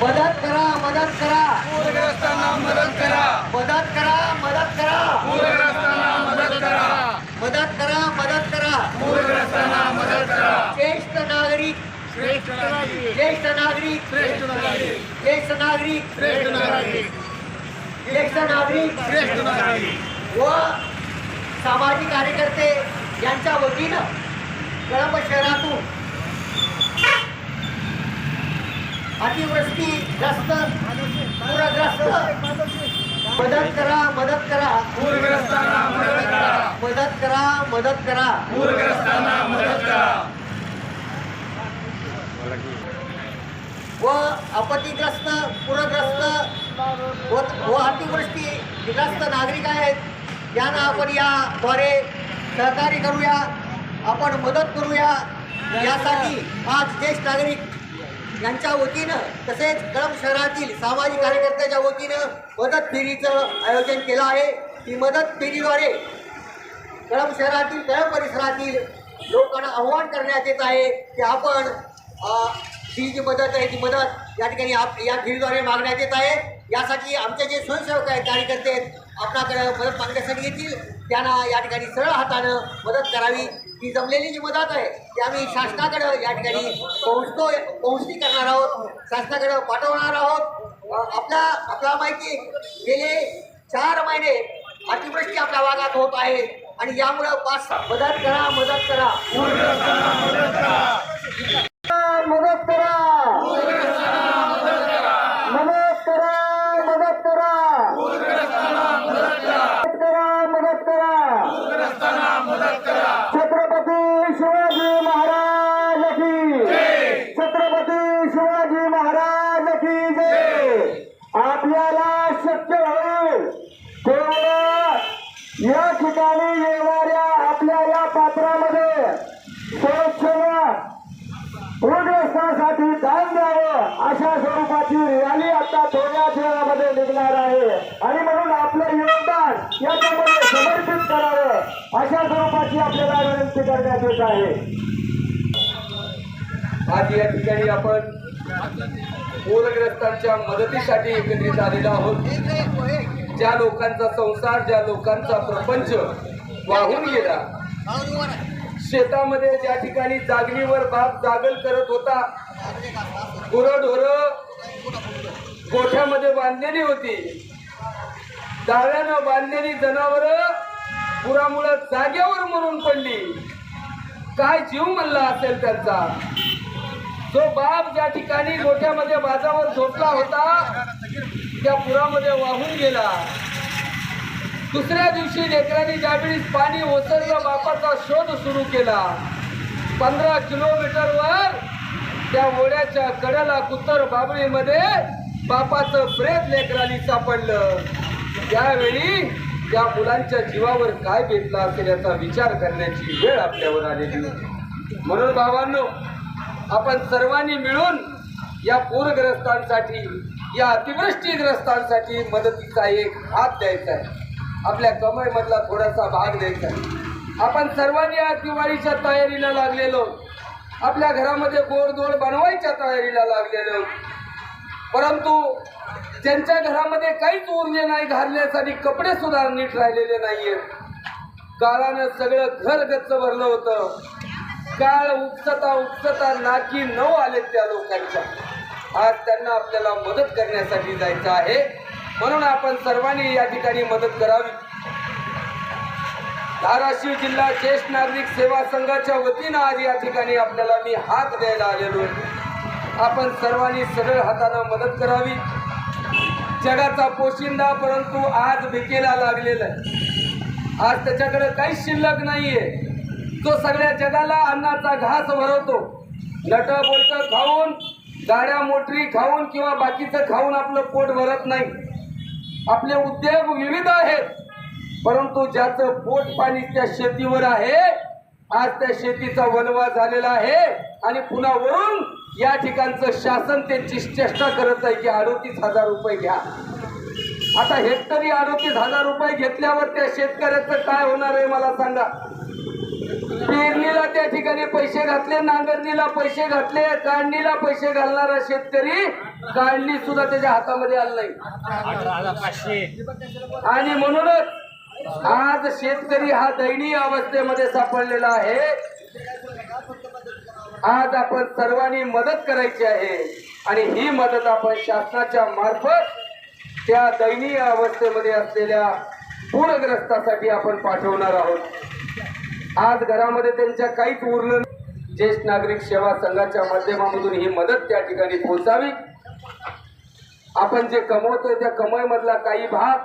मदत करा मदत करा. पूरग्रस्तांना मदत करा. मदत करा मदत करा. पूरग्रस्तांना मदत करा. मदत करा मदत करा. पूरग्रस्तांना मदत करा. ज्येष्ठ नागरिक. श्रेष्ठ नागरिक. ज्येष्ठ नागरिक. श्रेष्ठ नागरिक. ज्येष्ठ नागरिक. श्रेष्ठ नागरिक. ज्येष्ठ नागरिक. श्रेष्ठ नागरिक. व सामाजिक कार्यकर्ते यांच्या वतीनं कळंब शहरातून अतिवृष्टी ग्रस्त पूरग्रस्त। मदत करा मदत करा। पूरग्रस्तांना मदत करा। मदत करा मदत करा। पूरग्रस्तांना मदत करा। व आपत्तीग्रस्त पूरग्रस्त व व अतिवृष्टी ग्रस्त नागरिक आहेत यांना आपण याद्वारे सहकार्य करूया आपण मदत करूया. यासाठी आज ज्येष्ठ नागरिक यांच्या वतीनं तसेच कळंब शहरातील सामाजिक कार्यकर्त्याच्या वतीनं मदत फेरीचं आयोजन केलं आहे. ही मदत फेरीद्वारे कळंब शहरातील कळंब परिसरातील लोकांना आव्हान करण्यात येत आहे की आपण ही जी मदत आहे ती मदत या ठिकाणी आप या फेरीद्वारे मागण्यात येत आहे. यासाठी आमचे जे स्वयंसेवक आहेत कार्यकर्ते आहेत आपणाकडं मदत मागण्यासाठी येतील. त्यांना या ठिकाणी सरळ हातानं मदत करावी. ही जमलेली जी मदत आहे ती आम्ही शासनाकडं या ठिकाणी पोहोचतो पोहोचणी करणार आहोत शासनाकडं पाठवणार आहोत. आपला आपला माहिती गेले चार महिने अतिवृष्टी आपल्या भागात होत आहे आणि यामुळं पाच मदत करा मदत करा मदत करा मदत करा मदत करा मदत करा मदत करा छत्रपती शिवाजी महाराज की छत्रपती शिवाजी महाराज की जय आपल्याला शक्य होईल तेवढं या ठिकाणी येणाऱ्या आपल्या या पात्रामध्ये स्वच्छता पूरग्रस्तांसाठी दान द्यावं अशा स्वरूपाची रॅली आता थोड्याच वेळामध्ये निघणार आहे. आणि म्हणून आपलं योगदान याच्यामध्ये समर्पित करावं अशा स्वरूपाची आपल्याला विनंती करण्यात येत आहे. आज या ठिकाणी आपण पूरग्रस्तांच्या मदतीसाठी एकत्रित आलेलो आहोत. ज्या लोकांचा संसार ज्या लोकांचा प्रपंच वाहून गेला शेतामध्ये ज्या ठिकाणी जागणीवर बाप जागल करत होता गुरढोर गोठ्यामध्ये बांधलेली होती. डाव्यानं बांधलेली जनावर पुरामुळं जाग्यावर मरून पडली. काय जीव म्हणला असेल त्यांचा? जो बाप ज्या ठिकाणी गोठ्यामध्ये बाजावर झोपला होता त्या पुरामध्ये वाहून गेला. दुसऱ्या दिवशी लेकरांनी ज्यावेळी पाणी ओसरलं बापाचा शोध सुरू केला. पंधरा किलोमीटरवर त्या ओढ्याच्या कड्याला कुत्तर बाबळीमध्ये बापाचं प्रेत लेकरांनी सापडलं. त्यावेळी त्या मुलांच्या जीवावर काय बेतला असेल याचा विचार करण्याची वेळ आपल्यावर आलेली होती. म्हणून भावांनो आपण सर्वांनी मिळून या पूरग्रस्तांसाठी या अतिवृष्टीग्रस्तांसाठी मदतीचा एक हात द्यायचा आहे. आपल्या कमाईमधला थोडासा भाग द्यायचा आहे. आपण सर्वांनी आज दिवाळीच्या तयारीला लागलेलो आपल्या घरामध्ये गोडधोड बनवायच्या तयारीला लागलेलो परंतु ज्यांच्या घरामध्ये काहीच ऊर्जे नाही घालण्यासाठी कपडे सुद्धा नीट राहिलेले नाहीये काळानं सगळं घर गच्च भरलं होतं. काळ उपसता उपसता नाकी नऊ आलेत त्या लोकांच्या. आज त्यांना आपल्याला मदत करण्यासाठी जायचं आहे. म्हणून आपण सर्वांनी या ठिकाणी मदत करावी. धाराशिव जिल्हा ज्येष्ठ नागरिक सेवा संघाच्या वतीनं आज या ठिकाणी आपल्याला मी हात द्यायला आलेलो आहे. आपण सर्वांनी सरळ हातानं मदत करावी. जगाचा पोशिंदा परंतु आज भिकेला लागलेला आहे. आज त्याच्याकडे काहीच शिल्लक नाहीये. तो सगळ्या जगाला अन्नाचा घास भरवतो नट बोलत खाऊन गाड्या मोटरी खाऊन किंवा बाकीचं खाऊन आपलं पोट भरत नाही. आपले उद्योग विविध आहेत. परंतु ज्याचं पोट पाणी त्या शेतीवर आहे आज त्या शेतीचा वनवा झालेला आहे आणि पुन्हा वरून या ठिकाणचं शासन त्यांची चेष्टा करत आहे की अडोतीस हजार रुपये घ्या. आता हेक्टरी अडोतीस हजार रुपये घेतल्यावर त्या शेतकऱ्याचं काय होणार आहे मला सांगा. पेरणीला त्या ठिकाणी पैसे घातले नांगरणीला पैसे घातले काढणीला पैसे घालणारा शेतकरी काढली सुद्धा त्याच्या हातामध्ये आलं नाही आणि म्हणूनच आज शेतकरी हा दयनीय अवस्थेमध्ये सापडलेला आहे. आज आपण सर्वांनी मदत करायची आहे. आणि ही मदत आपण शासनाच्या मार्फत त्या दयनीय अवस्थेमध्ये असलेल्या पूरग्रस्तासाठी आपण पाठवणार आहोत. आज घरामध्ये त्यांच्या काहीच उरलं नाही. ज्येष्ठ नागरिक सेवा संघाच्या माध्यमामधून ही मदत त्या ठिकाणी पोहोचावी आपण जे कमवतोय त्या कमाईमधला काही भाग